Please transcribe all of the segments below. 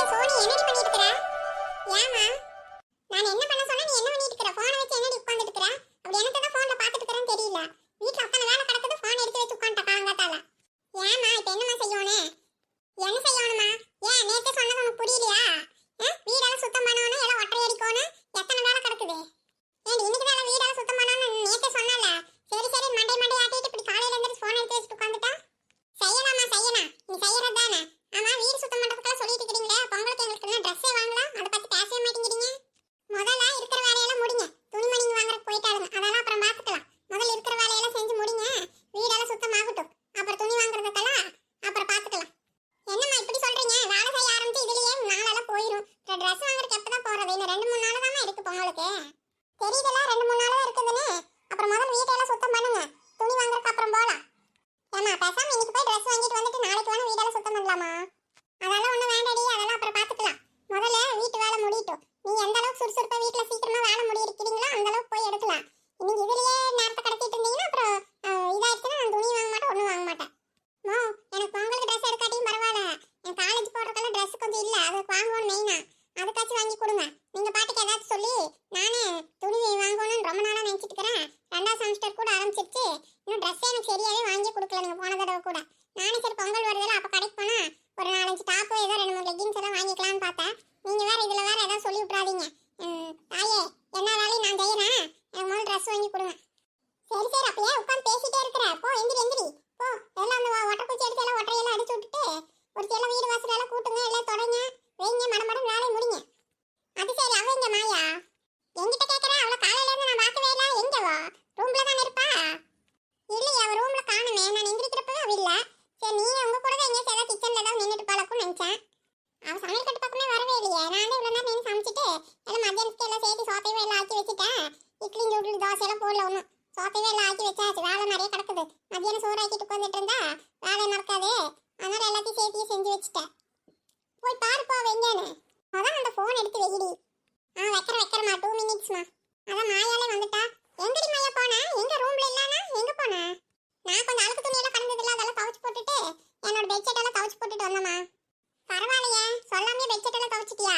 என் ஃபோனை என்னடி பண்ணிட்டு ஏமா அதான் மாயாலே வந்துட்டா. எங்கடி மாயா போனா? எங்க ரூம்ல இல்லனா எங்க போனா? நான் கொஞ்சம் அழுக்கு துணி எல்லாம் கடந்தது இல்ல அதெல்லாம் துவைச்சு போட்டுட்டு என்னோட பெட்ஷீட் எல்லாம் துவைச்சு போட்டுட்டு வந்தமா பரவாயில்லையே சொல்லாமே பெட்ஷீட் எல்லாம் துவைச்சிட்டியா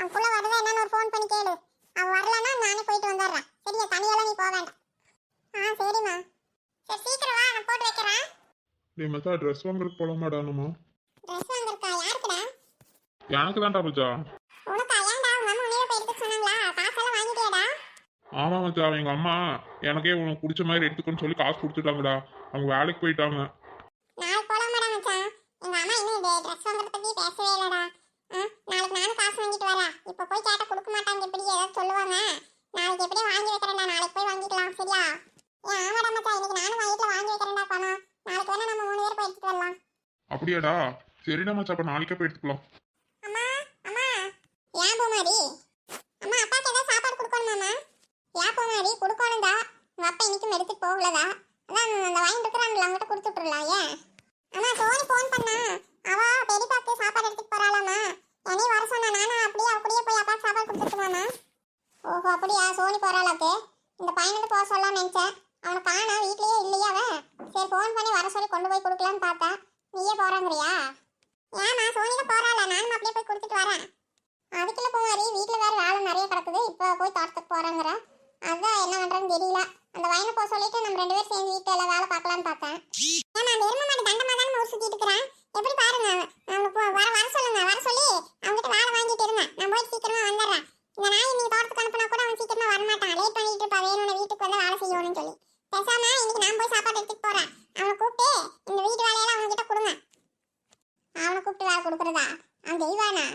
வந்துருவியாம்மா அவனுக்குள்ள வருதா என்னன்னு ஒரு ஃபோன் பண்ணி கேளு. அவன் வரலன்னா நானே போயிட்டு வந்துடுறேன். சரியா தனியெல்லாம் நீ போக வேண்டாம். ஆ சரிம்மா. சரி சீக்கிரம் வா நான் போட்டு வைக்கிறேன். டேய் மச்சான் ட்ரெஸ் வாங்குறதுக்கு போலாமாடா நம்ம? ட்ரெஸ் வந்திருக்கா யாருக்குடா? எனக்கு தான்டா மச்சான் உனக்கா? ஏன்டா? உங்க அம்மா உன்னைய போய் எடுத்து சொன்னாங்களா? காசெல்லாம் வாங்கிட்டியாடா? ஆமா மச்சான் எங்க அம்மா எனக்கே உனக்கு பிடிச்ச மாதிரி எடுத்துக்கோன்னு சொல்லி காசு கொடுத்துட்டாங்கடா. அவங்க வேலைக்கு போயிட்டாங்க நாளைக்கு போலாமாடா மச்சான் எங்க அம்மா இன்னும் ட்ரெஸ் வாங்குறத பத்தி பேசவே இல்லடா ஆ, நாளைக்கு நானும் காசு வாங்கிட்டு வரேன் இப்போ போய் கேட்டா கொடுக்க மாட்டாங்க எப்படி ஏதாவது சொல்லுவாங்க. நாளைக்கு எப்படி வாங்கி வைக்கிறேன்டா நாளைக்கு போய் வாங்கிக்கலாம் சரியா? ஏன் ஆமாடா மச்சான் இன்னைக்கு நானும் வீட்டில் வாங்கி வைக்கிறேன்டா பணம். நாளைக்கு வேணா நம்ம மூணு பேர் போய் எடுத்துட்டு வரலாம். அப்படியாடா? சரிடா மச்சான் அப்ப நாளைக்கே போய் எடுத்துக்கலாம். அம்மா அம்மா. ஏன் பூமாரி? அம்மா அப்பாக்கு ஏதாவது சாப்பாடு கொடுக்கணுமாம்மா? ஏன் பூமாரி? கொடுக்கணும்டா. உங்க அப்பா இன்னைக்கும் எடுத்துட்டு போகலதா அதான் அந்த வாங்கி இருக்கிறாங்களா அவங்ககிட்ட கொடுத்து விட்டுறலாம் ஏன்? அம்மா சோனி ஃபோன் பண்ணா. அவ பெரியப்பாக்கு சாப்பாடு எடுத்துட்டு போறாளாமா என்னையும் வர சொன்னா நானும் அப்படியே அப்படியே போய் அப்பாக்கு சாப்பாடு கொடுத்துட்டுமாமா ஓஹோ அப்படியா? சோனி போறாளாக்கு? இந்த பையனுக்கு போக சொல்லலாம் நினைச்சேன் அவனை காணா வீட்லயே இல்லையா அவன்? சரி ஃபோன் பண்ணி வர சொல்லி கொண்டு போய் கொடுக்கலான்னு பார்த்தேன் நீயே போறாங்கறியா? ஏமா சோனிக்கு போறாளா? நானும் அப்படியே போய் கொடுத்துட்டு வரேன். அதுக்குள்ள போவாரி வீட்டில் வேற வேலை நிறைய கிடக்குது. இப்போ போய் தோட்டத்துக்கு போறாங்கிற. அதுதான் என்ன பண்றேன்னு தெரியல. அந்த வயனை போக சொல்லிட்டு நம்ம ரெண்டு பேரும் சேர்ந்து வீட்டுல வேலை பார்க்கலான்னு பார்த்தேன். ஏமா அந்த எரும தண்டமா தானே ஊர் சுத்திட்டு இருக்கிறேன்? எப்படி பாருங்க அவங்க வர வர சொல்லுங்க வர சொல்லி அவங்ககிட்ட வேலை வாங்கிட்டு இருந்தேன் நான் போய் சீக்கிரமா வந்துடுறேன் இந்த நாய் நீ தோட்டத்துக்கு அனுப்புனா கூட அவன் சீக்கிரமா வரமாட்டான் லேட் பண்ணிட்டு இருப்பா வேணும்னு வீட்டுக்கு வந்து வேலை செய்யணும்னு சொல்லி பேசாம இன்னைக்கு நான் போய் சாப்பாடு எடுத்துட்டு போறேன் அவனை கூப்பிட்டு இந்த வீட்டு வேலையெல்லாம் அவங்ககிட்ட கொடுங்க அவனை கூப்பிட்டு வேலை கொடுக்குறதா அவன் தெய்வானா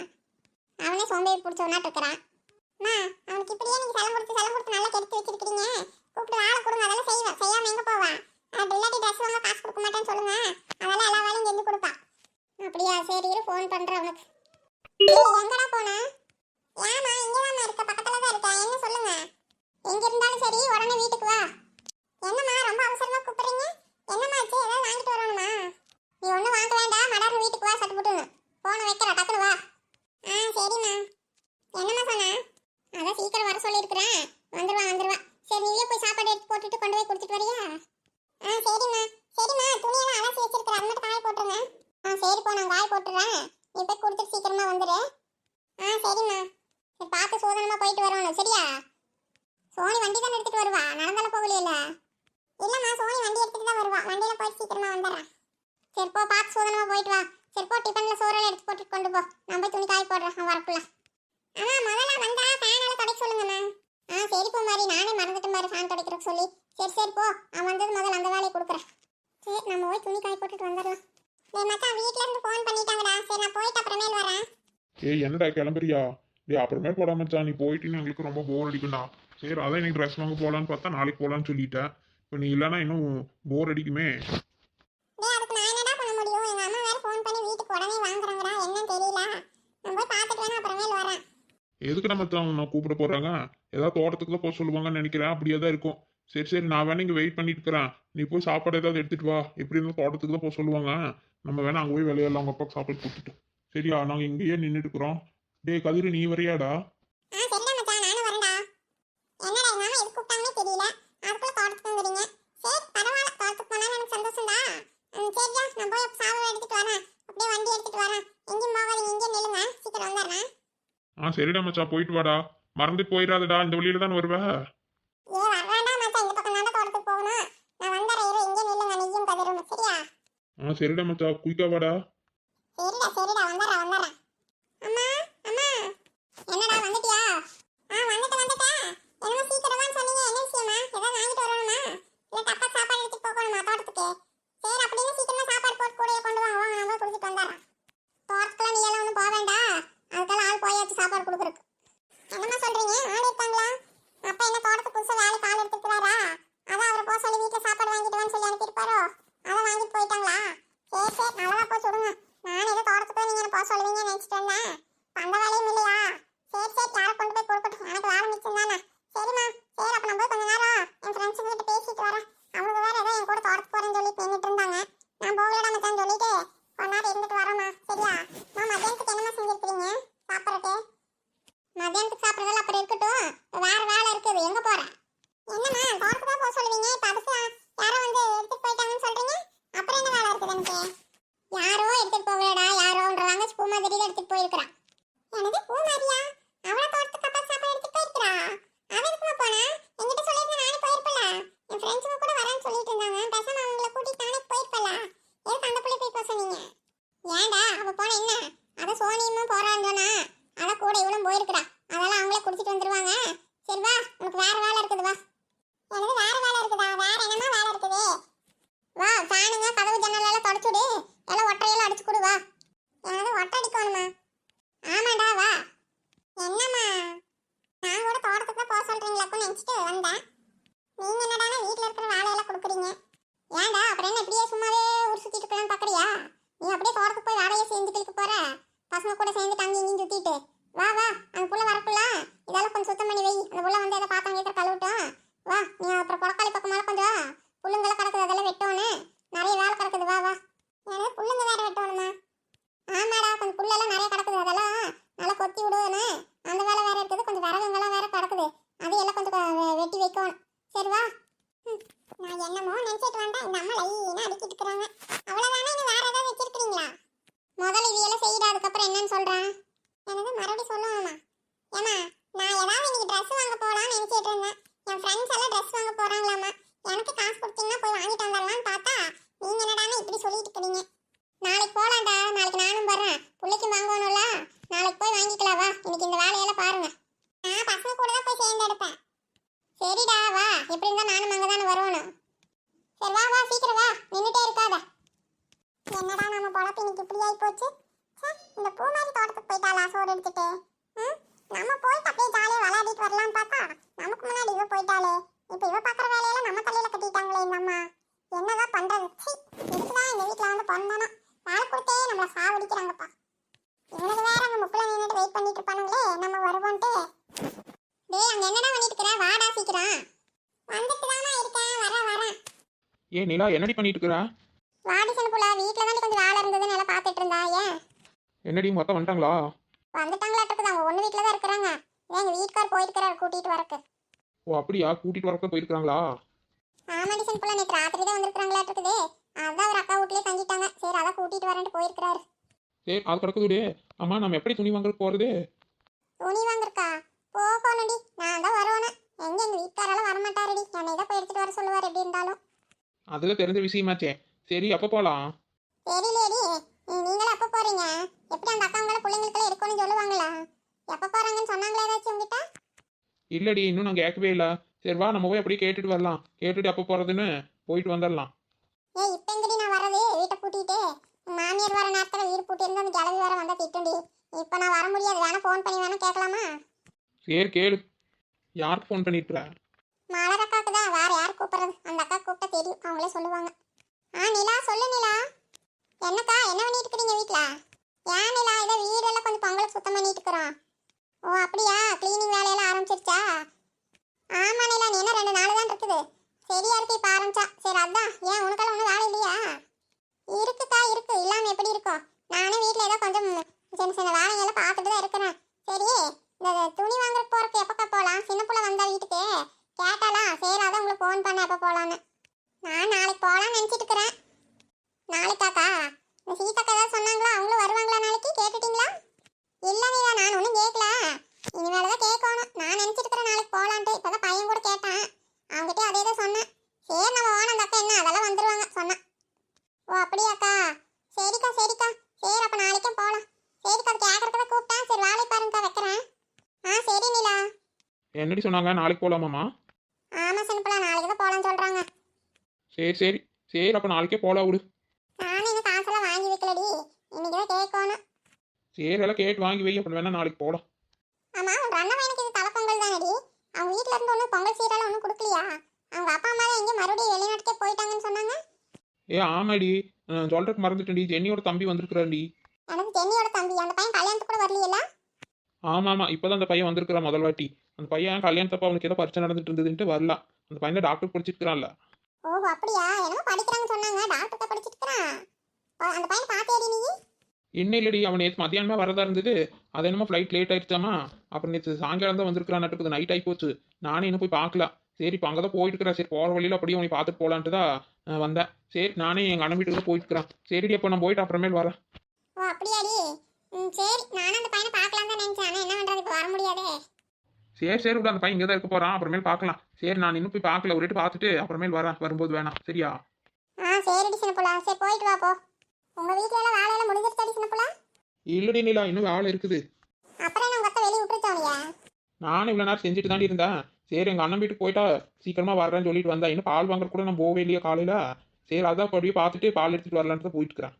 அவனே சோம்பேறி பிடிச்சவனாட்டு இருக்கிறான் அம்மா அவனுக்கு இப்படியே நீங்க செலம் கொடுத்து செலம் கொடுத்து நல்லா கெடுத்து வச்சிருக்கீங்க கூப்பிட்டு வேலை கொடுங்க அதெல்லாம் செய்வேன் செய்யாம எங்க போவான் இல்லாட்டி ட்ரெஸ் வாங்க காசு கொடுக்க மாட்டேன்னு சொல்லுங்க அதெல்லாம் எல்லா வேலையும் செஞ்சு கொடுப்பா அப்படியா சரி இரு ஃபோன் பண்றேன் அவனுக்கு ஏய், எங்கடா போன ஏமா இங்கதாம்மா இருக்க பக்கத்துல தான் இருக்க என்ன சொல்லுங்க எங்க இருந்தாலும் சரி உடனே வீட்டுக்கு வா என்னம்மா ரொம்ப அவசரமா கூப்பிடுறீங்க என்னம்மா ஆச்சு ஏதாவது வாங்கிட்டு வரணுமா நீ ஒன்றும் வாங்க வேண்டாம் மலர் வீட்டுக்கு வா சட்டு போட்டுன்னு போன வைக்கிற டக்குனு வா ஆ சரிம்மா என்னம்மா சொன்ன அதான் சீக்கிரம் வர சொல்லியிருக்கிறேன் வந்துருவா வந்துருவா சரி நீயே போய் சாப்பாடு எடுத்து போட்டுட்டு கொண்டு போய் கொடுத்துட்டு வரியா ஆ சரிம்மா சரிம்மா துணியெல்லாம் அலசி வச்சிருக்கிற அது மட்டும் காய போட்டுருங்க ஆ சரி போ நான் காய போட்டுறேன் நீ போய் கொடுத்துட்டு சீக்கிரமா வந்துடு ஆ சரிம்மா சரி பார்த்து சோதனமா போயிட்டு வரணும் சரியா? சோனி வண்டி தானே எடுத்துட்டு வருவா? நடந்தால போகலையில? இல்லம்மா சோனி வண்டி எடுத்துட்டு தான் வருவா. வண்டியில போயிட்டு சீக்கிரமா வந்துடுறேன் சரி போ பார்த்து சோதனமா போயிட்டு வா. சரி போ டிஃபன்ல சோறெல்லாம் எடுத்து போட்டு கொண்டு போ. நான் போய் துணி காய் போடுறேன் வரக்குள்ள. அம்மா முதல்ல வந்தா ஃபேனால தொடக்க சொல்லுங்கம்மா. ஆ சரி போ மாதிரி நானே மறந்துட்டு மாதிரி ஃபேன் துடைக்கிறதுக்கு சொல்லி. சரி சரி போ. அவன் வந்தது முதல்ல அந்த வேலையை கொடுக்குறேன். சரி நம்ம போய் துணி காய் போட்டுட்டு வந்துடலாம். டேய் மச்சான் வீட்ல இருந்து ஃபோன் பண்ணிட்டாங்கடா. சரி நான் போயிட்டு அப்புறமேல் வரேன். ஏய் என்னடா கிளம்புறியா? டேய் அப்புறமே போடா மச்சான். நீ போயிட்டீன்னு எங்களுக்கு ரொம்ப போர் அடிக்கும்டா. சரி அதான் இன்னைக்கு ட்ரெஸ் வாங்க போகலான்னு பார்த்தா நாளைக்கு போகலான்னு சொல்லிட்டேன். இப்போ நீ இல்லைன்னா இன்னும் போர் அடிக்குமே. எதுக்கு நம்ம நான் கூப்பிட போறாங்க? ஏதாவது தோட்டத்துக்கு தான் போக சொல்லுவாங்கன்னு நினைக்கிறேன். அப்படியே தான் இருக்கும். சரி சரி நான் வேணா இங்கே வெயிட் பண்ணிட்டு இருக்கிறேன். நீ போய் சாப்பாடு ஏதாவது எடுத்துட்டு வா. எப்படி இருந்தாலும் தோட்டத்துக்கு தான் போக சொல்லுவாங்க. நம்ம வேணா அங்கே போய் விளையாடலாம். அவங்க அப்பாவுக்கு சாப்பாடு கொடுத்துட்டு சரியா நாங்கள் இங்கேயே நின்றுட்டு இருக்கிறோம் டேய் கதிரு நீ வரியாடா? ஆ சரிடா மச்சான் நானும் வரேன்டா. என்னடா எங்க அம்மா எதுக்கு கூப்பிட்டாங்கன்னே தெரியல. அதுக்குள்ள தோட்டத்துக்கு வந்துடுங்க சரி பரவாயில்ல ஏ நிலா என்னடி பண்ணிட்டு இருக்கிற வாடிசன் புள்ள வீட்ல தான் கொஞ்சம் வேலை இருந்ததுன்னு எல்லாம் பார்த்துட்டு இருந்தா ஏன்? என்னடி அக்கா வந்துட்டாங்களா? வந்துட்டாங்களாட்டுக்குது அவங்க ஒண்ணு வீட்ல தான் இருக்கிறாங்க எங்க வீட்டுக்கார் போயிருக்கிறாரு கூட்டிட்டு வரக்கு. ஓ அப்படியா? கூட்டிட்டு வரக்க போயிருக்காங்களா ஆமாடிசன் புள்ள நேற்று ராத்திரி தான் வந்திருக்கிறாங்களாட்டுக்குது அதான் அவர் அக்கா வீட்லயே தங்கிட்டாங்க. சரி அதான் கூட்டிட்டு வரேன்ட்டு போயிருக்கிறாரு. சரி அது கிடக்குது அம்மா நம்ம எப்படி துணி வாங்குறதுக்கு போறது? துணி வாங்கிருக்கா போகணும்டி. நான் தான் வரணும் எங்க எங்க வீட்டுக்காரெல்லாம் வரமாட்டாருடி. என்னை தான் போய் எடுத்துட்டு வர சொல்லுவார் எப்படி இருந்தாலும். அதுல தெரிஞ்ச விஷயமாச்சே. சரி அப்ப போலாம். தெரியலையேடி நீ- நீங்களும் எப்போ போறீங்க? எப்படி அந்த அக்காங்களை பிள்ளைங்களுக்கெல்லாம் எடுக்கணும்னு சொல்லுவாங்களா? எப்போ போறாங்கன்னு சொன்னாங்களா ஏதாச்சும் உங்ககிட்ட? இல்லடி இன்னும் நான் கேட்கவே இல்லை. சரி வா நம்ம போய் அப்படியே கேட்டுட்டு வரலாம். கேட்டுட்டு அப்போ போறதுன்னு போயிட்டு வந்துடலாம். ஏய் இப்போ எங்கடி நான் வரது வீட்டை பூட்டிட்டு. மாமியார் வர நேரத்தில் வீடு பூட்டி இருந்து அந்த கிளவி வர வந்தா திட்டுண்டி இப்போ நான் வர முடியாது. வேணா ஃபோன் பண்ணி வேணா கேட்கலாமா? சரி கேளு. யாருக்கு ஃபோன் பண்ணிட்டு மலர் அக்காக்கு தான். வேற யார் கூப்பிடுறது? தெரியும். அவங்களே சொல்லுவாங்க. ஆ நிலா சொல்லு நிலா. என்னக்கா என்ன பண்ணிட்டு இருக்கீங்க வீட்ல? ஏன் நிலா இதை வீடெல்லாம் கொஞ்சம் பொங்கலுக்கு சுத்தம் பண்ணிட்டு இருக்கிறோம். ஓ அப்படியா? க்ளீனிங் வேலையெல்லாம் ஆரம்பிச்சிருச்சா? ஆமா நிலா நீ என்ன ரெண்டு நாள் தான் இருக்குது. சரியா இருக்கு இப்போ ஆரம்பிச்சா. சரி அதான். ஏன் உனக்கெல்லாம் ஒன்றும் வேலை இல்லையா? இருக்குக்கா இருக்கு. இல்லாமல் எப்படி இருக்கும் நானும் வீட்டில் ஏதோ கொஞ்சம் சின்ன சின்ன வேலைங்கெல்லாம் பார்த்துட்டு தான் இருக்கிறேன். சரி இந்த துணி வாங்குறதுக்கு போகிறதுக்கு எப்பக்கா போகலாம் சின்ன பிள்ளை வந்தா வீட்டுக்கு. கேட்டாலாம் சரி அதான் உங்களுக்கு ஃபோன் பண்ண எப்போ போகலான்னு நான் நாளைக்கு போகலான்னு நினச்சிட்டு இருக்கிறேன் நாளைக்காக்கா இந்த சீதாக்கா ஏதாவது சொன்னாங்களா? அவங்களும் வருவாங்களா நாளைக்கு? கேட்டுட்டீங்களா? இல்லை நீதா நான் ஒன்றும் கேட்கல. இனிமேல் தான் கேட்கணும். நான் நினச்சிட்டு இருக்கிறேன் நாளைக்கு போகலான்ட்டு இப்போ தான் பையன் கூட கேட்டேன். அவங்ககிட்ட அதே தான் சொன்னேன். சரி நம்ம ஓன அக்கா என்ன அதெல்லாம் வந்துருவாங்க சொன்னேன். ஓ அப்படியாக்கா சரிக்கா சரிக்கா. சரி அப்போ நாளைக்கே போகலாம் சரிக்கா அது கேட்கறதுக்கு கூப்பிட்டேன். சரி வேலை பாருங்கக்கா வைக்கிறேன். ஆ சரி நீலா. என்னடி சொன்னாங்க? நாளைக்கு போகலாமாம்மா ஆமா சின்னப்பலா நாளைக்கு தான் போலாம்னு சொல்றாங்க சரி சரி. சரி அப்போ நாளைக்கே போகலாம் விடு. வாங்கி வைக்கலடி. இன்னைக்கு தான் கேட்கணும் சரி எல்லாம் கேட்டு வாங்கி வை. அப்புறம் வேணா நாளைக்கு போகலாம் ஆமா உன் அண்ணன் பையனுக்கு இது தலைப்பொங்கல் தானடி. அவங்க வீட்ல இருந்து ஒன்றும் பொங்கல் சீரெல்லாம் ஒன்றும் கொடுக்கலையா? அவங்க அப்பா அம்மா எங்கேயும் மறுபடியும் வெளிநாட்டுக்கே போயிட்டாங்கன்னு சொன்னாங்க. ஏ ஆமாடி. நான் சொல்றதுக்கு மறந்துட்டேன்டி. ஜென்னியோட தம்பி வந்திருக்கிறான்டி. எனக்கு ஜென்னியோட தம்பி அந்த பையன் கல்யாணத்துக்கு கூட வரலையில? ஆமா ஆமா. இப்பதான் அந்த பையன் வந்திருக்கிறான் முதல் வாட்டி. அந்த பையன் கல்யாணத்தப்ப அவனுக்கு ஏதோ பரிச்சை நடந்துட்டு இருந்ததுன்ட்டு வரலாம். அந்த பையன் டாக்டர் படிச்சிருக்கிறான்ல. ஓஹோ அப்படியா? என்னமோ படிக்கிறாங்கன்னு சொன்னாங்க. டாக்டர் படிச்சிட்டு இருக்கிறான். அந்த பையன் பார்த்தேடி நீ? இன்னும் இல்லடி அவன் நேற்று மத்தியானமே வரதா இருந்தது. அது என்னமோ ஃப்ளைட் லேட் ஆயிடுச்சாமா? அப்புறம் நேற்று சாயங்காலம் தான் வந்திருக்கிறான் நட்டுக்கு நைட் ஆகி போச்சு நானே இன்னும் போய் பார்க்கல. சரி இப்போ அங்கே தான் போயிட்டு சரி போகிற வழியில் அப்படியே அவனை பார்த்துட்டு போகலான்ட்டு தான் வந்தேன். சரி நானே எங்கள் அண்ணன் வீட்டுக்கு போயிட்டு இருக்கிறேன். சரிடி அப்போ நான் போயிட்டு அப்புறமேல் வரேன். ஓ அப்படியாடி சரி. நானும் அந்த பையனை பார்க்கலாம் தான் நினைச்சேன். ஆனால் என்ன பண்றது? இப்போ வர முடியாதே. சரி சரி விட அந்த பையன் இங்கே தான் இருக்க போகிறான் அப்புறமேல் பார்க்கலாம். சரி நான் இன்னும் போய் பார்க்கல. ஒரு பார்த்துட்டு அப்புறமேல் வரேன் வரும்போது வேணாம். சரியா? ஆ சரிடி சின்னப்புலா. சரி போயிட்டு வா போ. உங்க வீட்ல எல்லாம் வேலையெல்லாம் முடிஞ்சிருச்சாடி சின்னப்புலா? இல்லடி நீலா இன்னும் வேலை இருக்குது. அப்புறம் என்ன உங்க அத்தை வெளியே விட்டுருச்சோனியா நானும் இவ்வளோ நேரம் செஞ்சுட்டு தாண்டி இருந்தேன். சரி எங்கள் அண்ணன் வீட்டுக்கு போயிட்டா சீக்கிரமாக வரேன்னு சொல்லிட்டு வந்தேன். இன்னும் பால் வாங்குற கூட நான் போவே இல்லையா காலையில். சரி அதான் அப்படியே பார்த்துட்டு பால் எடுத்துகிட்டு வரலான்ட்டு தான் போயிட்டு இருக்கிறேன்.